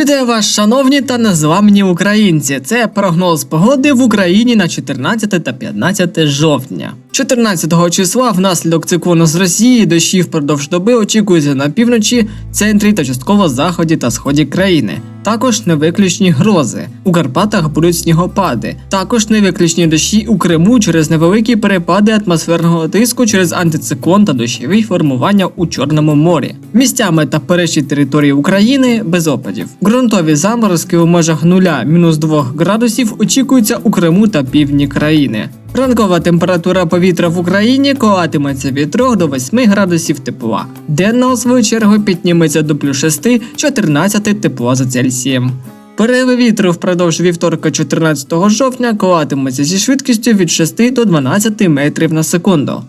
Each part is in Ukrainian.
Вітаю вас, шановні та незламні українці. Це прогноз погоди в Україні на 14 та 15 жовтня. 14 числа внаслідок циклону з Росії дощі впродовж доби очікуються на півночі, центрі та частково заході та сході країни. Також невиключні грози. У Карпатах будуть снігопади. Також невиключні дощі у Криму через невеликі перепади атмосферного тиску через антициклон та дощові формування у Чорному морі. Місцями та перші території України без опадів. Ґрунтові заморозки у межах 0-2 градусів очікуються у Криму та півдні країни. Ранкова температура повітря в Україні коливатиметься від 3 до 8 градусів тепла. Денна, у свою чергу, підніметься до плюс 6-14 тепла за Цельсієм. Пориви вітру впродовж вівторка 14 жовтня коливатимуться зі швидкістю від 6 до 12 метрів на секунду.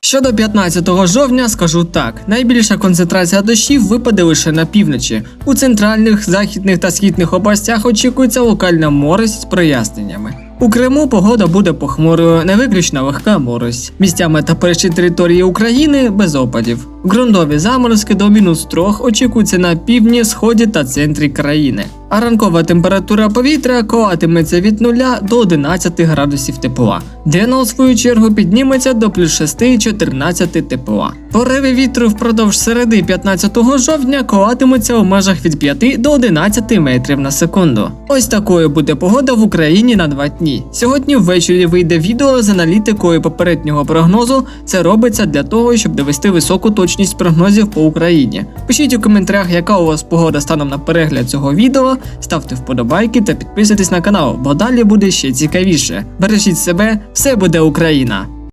Щодо 15 жовтня, скажу так: найбільша концентрація дощів випаде лише на півночі. У центральних, західних та східних областях очікується локальна морось з проясненнями. У Криму погода буде похмурою, не виключно легка морось. Місцями та перші території України без опадів. Грунтові заморозки до мінус трьох очікуються на півдні, сході та центрі країни. А ранкова температура повітря коливатиметься від 0 до 11 градусів тепла. Денна, у свою чергу, підніметься до плюс 6-14 тепла. Пориви вітру впродовж середи 15 жовтня коливатимуться у межах від 5 до 11 метрів на секунду. Ось такою буде погода в Україні на два дні. Сьогодні ввечері вийде відео з аналітикою попереднього прогнозу. Це робиться для того, щоб довести високу точність прогнозів по Україні. Пишіть у коментарях, яка у вас погода станом на перегляд цього відео. Ставте вподобайки та підписуйтесь на канал, бо далі буде ще цікавіше. Бережіть себе, все буде Україна!